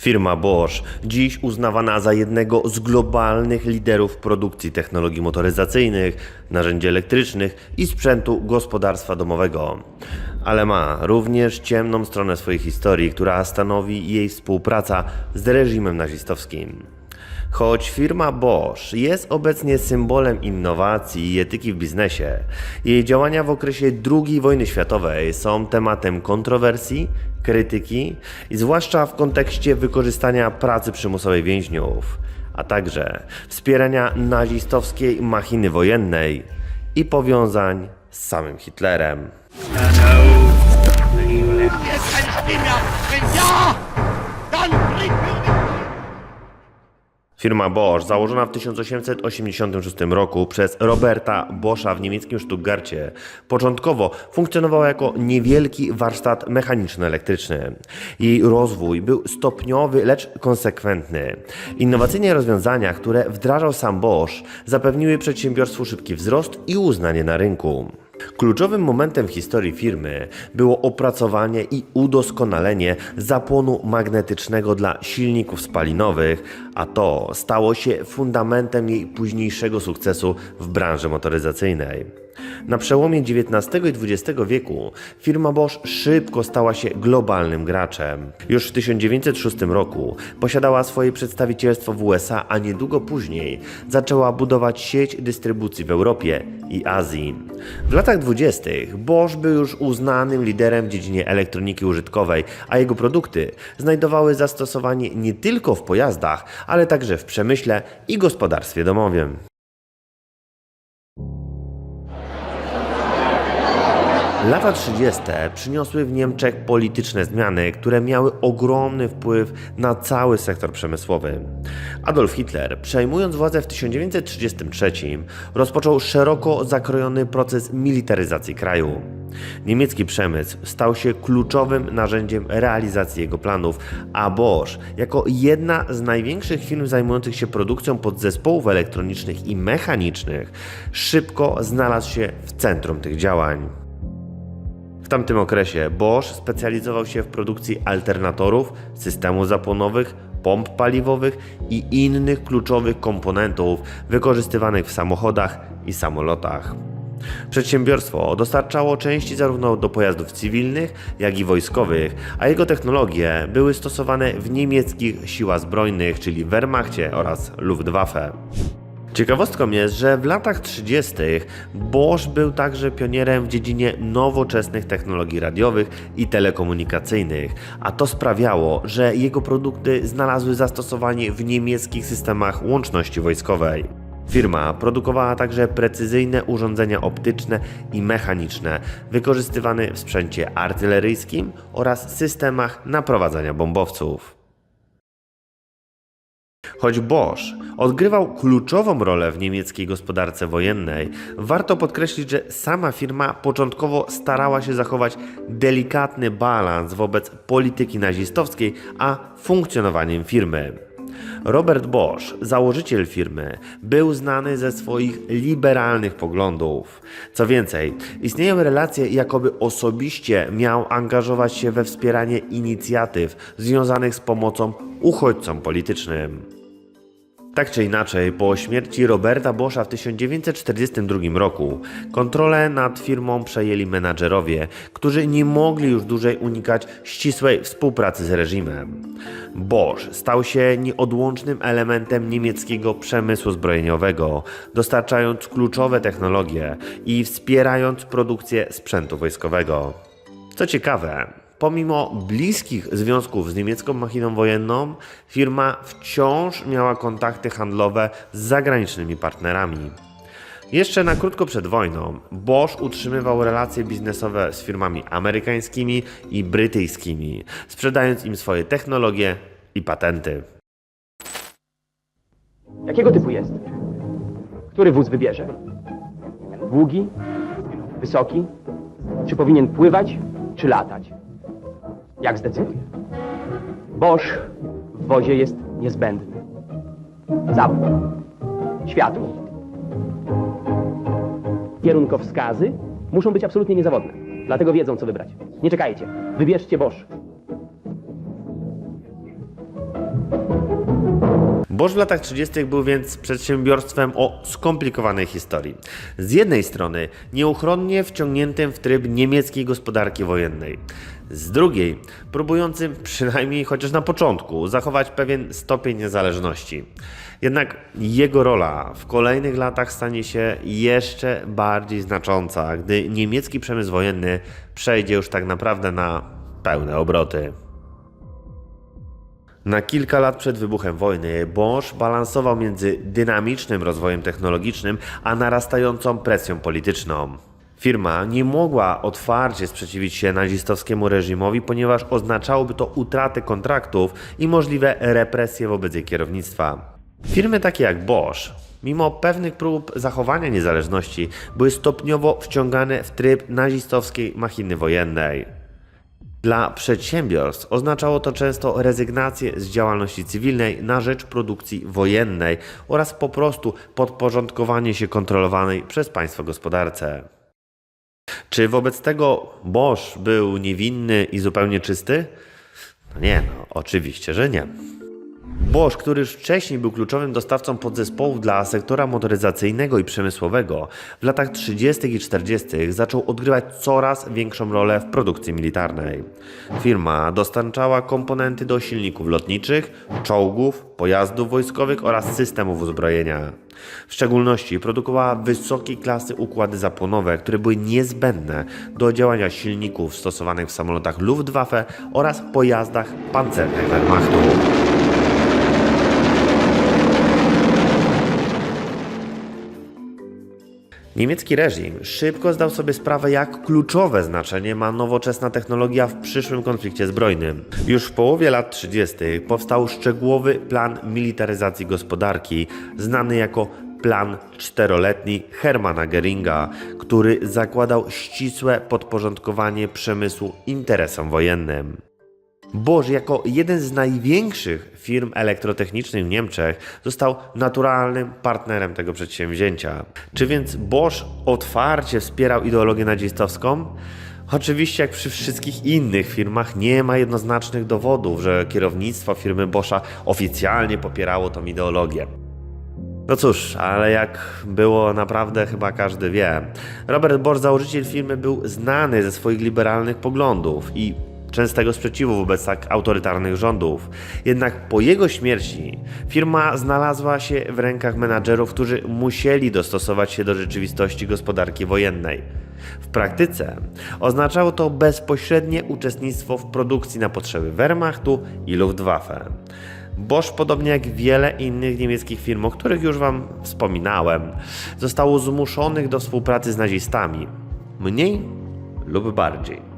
Firma Bosch, dziś uznawana za jednego z globalnych liderów produkcji technologii motoryzacyjnych, narzędzi elektrycznych i sprzętu gospodarstwa domowego. Ale ma również ciemną stronę swojej historii, która stanowi jej współpraca z reżimem nazistowskim. Choć firma Bosch jest obecnie symbolem innowacji i etyki w biznesie, jej działania w okresie II wojny światowej są tematem kontrowersji, krytyki i zwłaszcza w kontekście wykorzystania pracy przymusowej więźniów, a także wspierania nazistowskiej machiny wojennej i powiązań z samym Hitlerem. Jetzt Firma Bosch, założona w 1886 roku przez Roberta Boscha w niemieckim Stuttgarcie, początkowo funkcjonowała jako niewielki warsztat mechaniczno-elektryczny. Jej rozwój był stopniowy, lecz konsekwentny. Innowacyjne rozwiązania, które wdrażał sam Bosch, zapewniły przedsiębiorstwu szybki wzrost i uznanie na rynku. Kluczowym momentem w historii firmy było opracowanie i udoskonalenie zapłonu magnetycznego dla silników spalinowych, a to stało się fundamentem jej późniejszego sukcesu w branży motoryzacyjnej. Na przełomie XIX i XX wieku firma Bosch szybko stała się globalnym graczem. Już w 1906 roku posiadała swoje przedstawicielstwo w USA, a niedługo później zaczęła budować sieć dystrybucji w Europie i Azji. W latach 20. Bosch był już uznanym liderem w dziedzinie elektroniki użytkowej, a jego produkty znajdowały zastosowanie nie tylko w pojazdach, ale także w przemyśle i gospodarstwie domowym. Lata 30. przyniosły w Niemczech polityczne zmiany, które miały ogromny wpływ na cały sektor przemysłowy. Adolf Hitler, przejmując władzę w 1933, rozpoczął szeroko zakrojony proces militaryzacji kraju. Niemiecki przemysł stał się kluczowym narzędziem realizacji jego planów, a Bosch, jako jedna z największych firm zajmujących się produkcją podzespołów elektronicznych i mechanicznych, szybko znalazł się w centrum tych działań. Tamtym okresie Bosch specjalizował się w produkcji alternatorów, systemów zapłonowych, pomp paliwowych i innych kluczowych komponentów wykorzystywanych w samochodach i samolotach. Przedsiębiorstwo dostarczało części zarówno do pojazdów cywilnych, jak i wojskowych, a jego technologie były stosowane w niemieckich siłach zbrojnych, czyli Wehrmachcie oraz Luftwaffe. Ciekawostką jest, że w latach 30. Bosch był także pionierem w dziedzinie nowoczesnych technologii radiowych i telekomunikacyjnych, a to sprawiało, że jego produkty znalazły zastosowanie w niemieckich systemach łączności wojskowej. Firma produkowała także precyzyjne urządzenia optyczne i mechaniczne, wykorzystywane w sprzęcie artyleryjskim oraz systemach naprowadzania bombowców. Choć Bosch odgrywał kluczową rolę w niemieckiej gospodarce wojennej, warto podkreślić, że sama firma początkowo starała się zachować delikatny balans wobec polityki nazistowskiej, a funkcjonowaniem firmy. Robert Bosch, założyciel firmy, był znany ze swoich liberalnych poglądów. Co więcej, istnieją relacje, jakoby osobiście miał angażować się we wspieranie inicjatyw związanych z pomocą uchodźcom politycznym. Tak czy inaczej, po śmierci Roberta Boscha w 1942 roku kontrolę nad firmą przejęli menadżerowie, którzy nie mogli już dłużej unikać ścisłej współpracy z reżimem. Bosch stał się nieodłącznym elementem niemieckiego przemysłu zbrojeniowego, dostarczając kluczowe technologie i wspierając produkcję sprzętu wojskowego. Co ciekawe, pomimo bliskich związków z niemiecką machiną wojenną, firma wciąż miała kontakty handlowe z zagranicznymi partnerami. Jeszcze na krótko przed wojną Bosch utrzymywał relacje biznesowe z firmami amerykańskimi i brytyjskimi, sprzedając im swoje technologie i patenty. Jakiego typu jest? Który wóz wybierze? Długi? Wysoki? Czy powinien pływać, czy latać? Jak zdecyduje? Bosch w wozie jest niezbędny. Zawód. Światło. Kierunkowskazy muszą być absolutnie niezawodne. Dlatego wiedzą, co wybrać. Nie czekajcie. Wybierzcie Bosch. Bosch w latach 30. był więc przedsiębiorstwem o skomplikowanej historii. Z jednej strony nieuchronnie wciągniętym w tryb niemieckiej gospodarki wojennej, z drugiej próbującym przynajmniej chociaż na początku zachować pewien stopień niezależności. Jednak jego rola w kolejnych latach stanie się jeszcze bardziej znacząca, gdy niemiecki przemysł wojenny przejdzie już tak naprawdę na pełne obroty. Na kilka lat przed wybuchem wojny Bosch balansował między dynamicznym rozwojem technologicznym a narastającą presją polityczną. Firma nie mogła otwarcie sprzeciwić się nazistowskiemu reżimowi, ponieważ oznaczałoby to utratę kontraktów i możliwe represje wobec jej kierownictwa. Firmy takie jak Bosch, mimo pewnych prób zachowania niezależności, były stopniowo wciągane w tryb nazistowskiej machiny wojennej. Dla przedsiębiorstw oznaczało to często rezygnację z działalności cywilnej na rzecz produkcji wojennej oraz po prostu podporządkowanie się kontrolowanej przez państwo gospodarce. Czy wobec tego Bosch był niewinny i zupełnie czysty? No nie, no, oczywiście, że nie. Bosch, który już wcześniej był kluczowym dostawcą podzespołów dla sektora motoryzacyjnego i przemysłowego, w latach 30. i 40. zaczął odgrywać coraz większą rolę w produkcji militarnej. Firma dostarczała komponenty do silników lotniczych, czołgów, pojazdów wojskowych oraz systemów uzbrojenia. W szczególności produkowała wysokiej klasy układy zapłonowe, które były niezbędne do działania silników stosowanych w samolotach Luftwaffe oraz pojazdach pancernych Wehrmachtu. Niemiecki reżim szybko zdał sobie sprawę, jak kluczowe znaczenie ma nowoczesna technologia w przyszłym konflikcie zbrojnym. Już w połowie lat 30. powstał szczegółowy plan militaryzacji gospodarki, znany jako Plan czteroletni Hermana Geringa, który zakładał ścisłe podporządkowanie przemysłu interesom wojennym. Bosch jako jeden z największych firm elektrotechnicznych w Niemczech został naturalnym partnerem tego przedsięwzięcia. Czy więc Bosch otwarcie wspierał ideologię nazistowską? Oczywiście, jak przy wszystkich innych firmach, nie ma jednoznacznych dowodów, że kierownictwo firmy Boscha oficjalnie popierało tą ideologię. No cóż, ale jak było naprawdę chyba każdy wie. Robert Bosch, założyciel firmy, był znany ze swoich liberalnych poglądów i częstego sprzeciwu wobec tak autorytarnych rządów. Jednak po jego śmierci firma znalazła się w rękach menadżerów, którzy musieli dostosować się do rzeczywistości gospodarki wojennej. W praktyce oznaczało to bezpośrednie uczestnictwo w produkcji na potrzeby Wehrmachtu i Luftwaffe. Bosch, podobnie jak wiele innych niemieckich firm, o których już Wam wspominałem, zostało zmuszonych do współpracy z nazistami. Mniej lub bardziej.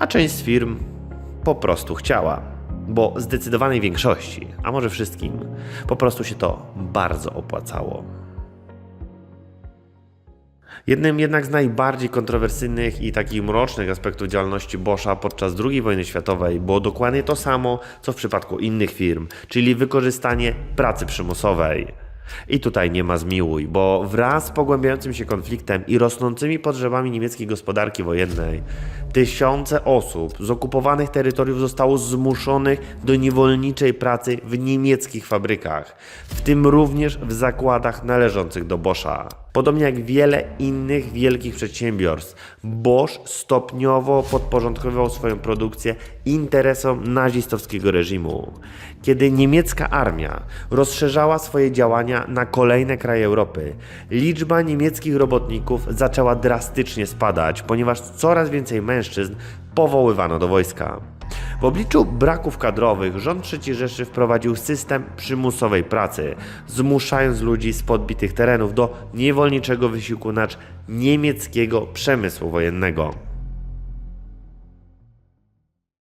A część firm po prostu chciała, bo zdecydowanej większości, a może wszystkim, po prostu się to bardzo opłacało. Jednym jednak z najbardziej kontrowersyjnych i takich mrocznych aspektów działalności Boscha podczas II wojny światowej było dokładnie to samo, co w przypadku innych firm, czyli wykorzystanie pracy przymusowej. I tutaj nie ma zmiłuj, bo wraz z pogłębiającym się konfliktem i rosnącymi potrzebami niemieckiej gospodarki wojennej, tysiące osób z okupowanych terytoriów zostało zmuszonych do niewolniczej pracy w niemieckich fabrykach, w tym również w zakładach należących do Boscha. Podobnie jak wiele innych wielkich przedsiębiorstw, Bosch stopniowo podporządkowywał swoją produkcję interesom nazistowskiego reżimu. Kiedy niemiecka armia rozszerzała swoje działania na kolejne kraje Europy, liczba niemieckich robotników zaczęła drastycznie spadać, ponieważ coraz więcej mężczyzn powoływano do wojska. W obliczu braków kadrowych rząd III Rzeszy wprowadził system przymusowej pracy, zmuszając ludzi z podbitych terenów do niewolniczego wysiłku na niemieckiego przemysłu wojennego.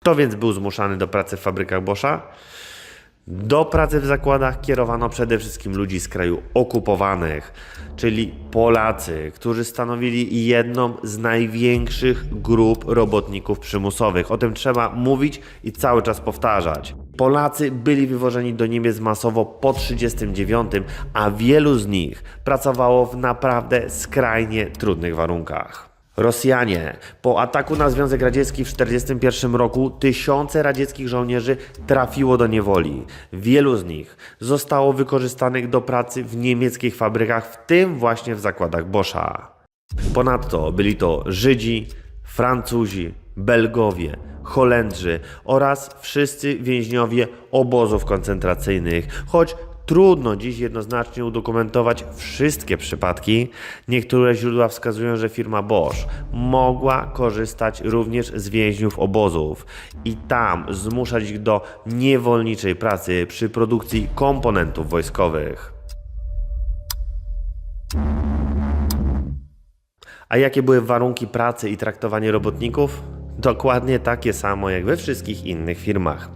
Kto więc był zmuszany do pracy w fabrykach Boscha? Do pracy w zakładach kierowano przede wszystkim ludzi z kraju okupowanych, czyli Polacy, którzy stanowili jedną z największych grup robotników przymusowych. O tym trzeba mówić i cały czas powtarzać. Polacy byli wywożeni do Niemiec masowo po 1939, a wielu z nich pracowało w naprawdę skrajnie trudnych warunkach. Rosjanie. Po ataku na Związek Radziecki w 1941 roku tysiące radzieckich żołnierzy trafiło do niewoli. Wielu z nich zostało wykorzystanych do pracy w niemieckich fabrykach, w tym właśnie w zakładach Boscha. Ponadto byli to Żydzi, Francuzi, Belgowie, Holendrzy oraz wszyscy więźniowie obozów koncentracyjnych. Choć trudno dziś jednoznacznie udokumentować wszystkie przypadki, niektóre źródła wskazują, że firma Bosch mogła korzystać również z więźniów obozów i tam zmuszać ich do niewolniczej pracy przy produkcji komponentów wojskowych. A jakie były warunki pracy i traktowanie robotników? Dokładnie takie samo jak we wszystkich innych firmach.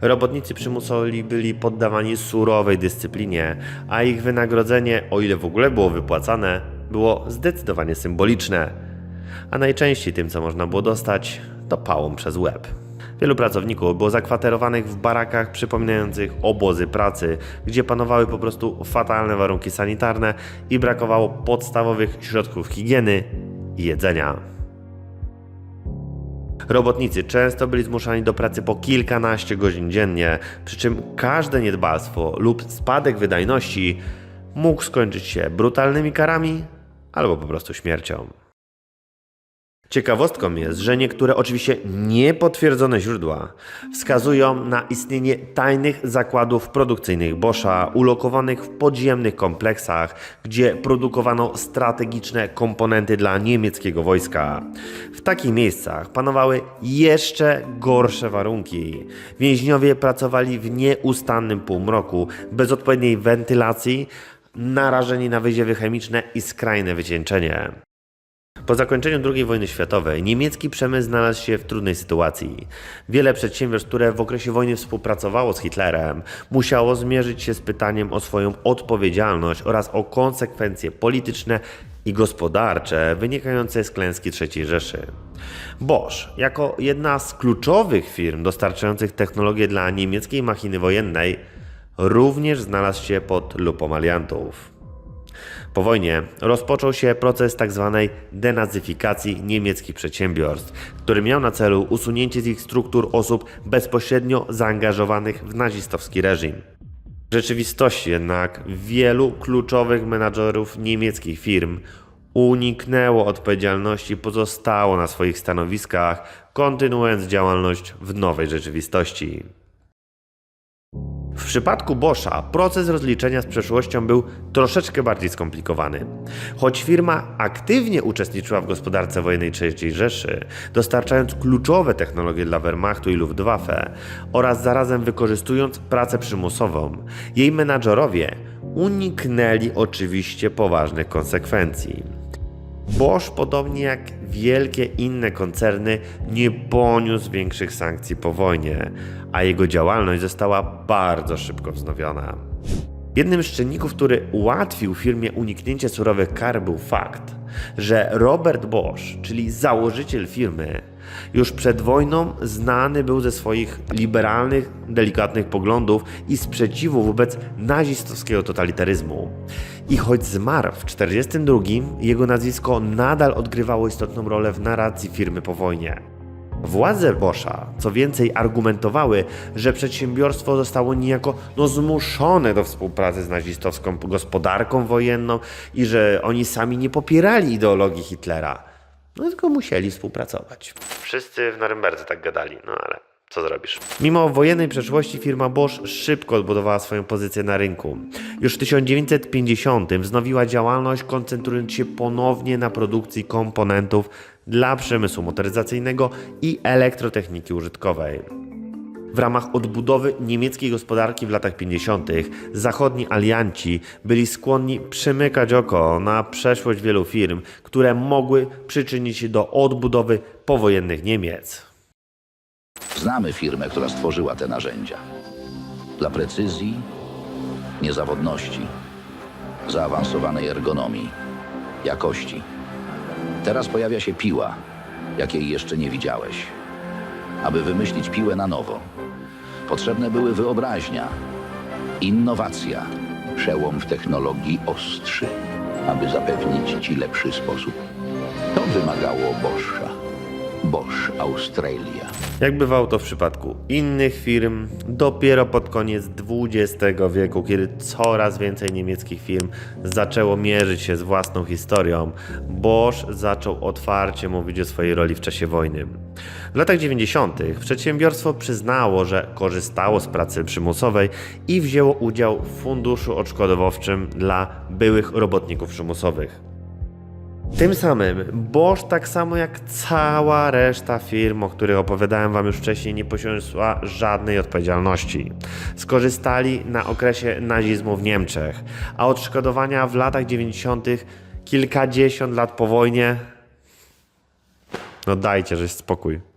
Robotnicy przymusowi byli poddawani surowej dyscyplinie, a ich wynagrodzenie, o ile w ogóle było wypłacane, było zdecydowanie symboliczne. A najczęściej tym, co można było dostać, to pałą przez łeb. Wielu pracowników było zakwaterowanych w barakach przypominających obozy pracy, gdzie panowały po prostu fatalne warunki sanitarne i brakowało podstawowych środków higieny i jedzenia. Robotnicy często byli zmuszani do pracy po kilkanaście godzin dziennie, przy czym każde niedbalstwo lub spadek wydajności mógł skończyć się brutalnymi karami albo po prostu śmiercią. Ciekawostką jest, że niektóre oczywiście niepotwierdzone źródła wskazują na istnienie tajnych zakładów produkcyjnych Boscha ulokowanych w podziemnych kompleksach, gdzie produkowano strategiczne komponenty dla niemieckiego wojska. W takich miejscach panowały jeszcze gorsze warunki. Więźniowie pracowali w nieustannym półmroku, bez odpowiedniej wentylacji, narażeni na wyziewy chemiczne i skrajne wycieńczenie. Po zakończeniu II wojny światowej niemiecki przemysł znalazł się w trudnej sytuacji. Wiele przedsiębiorstw, które w okresie wojny współpracowało z Hitlerem, musiało zmierzyć się z pytaniem o swoją odpowiedzialność oraz o konsekwencje polityczne i gospodarcze wynikające z klęski III Rzeszy. Bosch, jako jedna z kluczowych firm dostarczających technologię dla niemieckiej machiny wojennej, również znalazł się pod lupą aliantów. Po wojnie rozpoczął się proces tzw. denazyfikacji niemieckich przedsiębiorstw, który miał na celu usunięcie z ich struktur osób bezpośrednio zaangażowanych w nazistowski reżim. W rzeczywistości jednak wielu kluczowych menadżerów niemieckich firm uniknęło odpowiedzialności pozostało na swoich stanowiskach, kontynuując działalność w nowej rzeczywistości. Przypadku Boscha proces rozliczenia z przeszłością był troszeczkę bardziej skomplikowany. Choć firma aktywnie uczestniczyła w gospodarce wojennej III Rzeszy, dostarczając kluczowe technologie dla Wehrmachtu i Luftwaffe oraz zarazem wykorzystując pracę przymusową, jej menadżerowie uniknęli oczywiście poważnych konsekwencji. Bosch, podobnie jak wielkie inne koncerny, nie poniósł większych sankcji po wojnie, a jego działalność została bardzo szybko wznowiona. Jednym z czynników, który ułatwił firmie uniknięcie surowych kar, był fakt, że Robert Bosch, czyli założyciel firmy, już przed wojną znany był ze swoich liberalnych, delikatnych poglądów i sprzeciwu wobec nazistowskiego totalitaryzmu. I choć zmarł w 1942, jego nazwisko nadal odgrywało istotną rolę w narracji firmy po wojnie. Władze Boscha, co więcej, argumentowały, że przedsiębiorstwo zostało niejako no, zmuszone do współpracy z nazistowską gospodarką wojenną i że oni sami nie popierali ideologii Hitlera. No tylko musieli współpracować. Wszyscy w Norymberdze tak gadali, no ale co zrobisz? Mimo wojennej przeszłości firma Bosch szybko odbudowała swoją pozycję na rynku. Już w 1950 wznowiła działalność, koncentrując się ponownie na produkcji komponentów dla przemysłu motoryzacyjnego i elektrotechniki użytkowej. W ramach odbudowy niemieckiej gospodarki w latach 50. zachodni alianci byli skłonni przymykać oko na przeszłość wielu firm, które mogły przyczynić się do odbudowy powojennych Niemiec. Znamy firmę, która stworzyła te narzędzia. Dla precyzji, niezawodności, zaawansowanej ergonomii, jakości. Teraz pojawia się piła, jakiej jeszcze nie widziałeś. Aby wymyślić piłę na nowo, potrzebne były wyobraźnia, innowacja, przełom w technologii ostrzy, aby zapewnić ci lepszy sposób To wymagało Boscha. Bosch Australia. Jak bywało to w przypadku innych firm, dopiero pod koniec XX wieku, kiedy coraz więcej niemieckich firm zaczęło mierzyć się z własną historią, Bosch zaczął otwarcie mówić o swojej roli w czasie wojny. W latach 90. przedsiębiorstwo przyznało, że korzystało z pracy przymusowej i wzięło udział w funduszu odszkodowawczym dla byłych robotników przymusowych. Tym samym Bosch, tak samo jak cała reszta firm, o których opowiadałem Wam już wcześniej, nie poniosła żadnej odpowiedzialności. Skorzystali na okresie nazizmu w Niemczech, a odszkodowania w latach 90. kilkadziesiąt lat po wojnie. No dajcie, że jest spokój.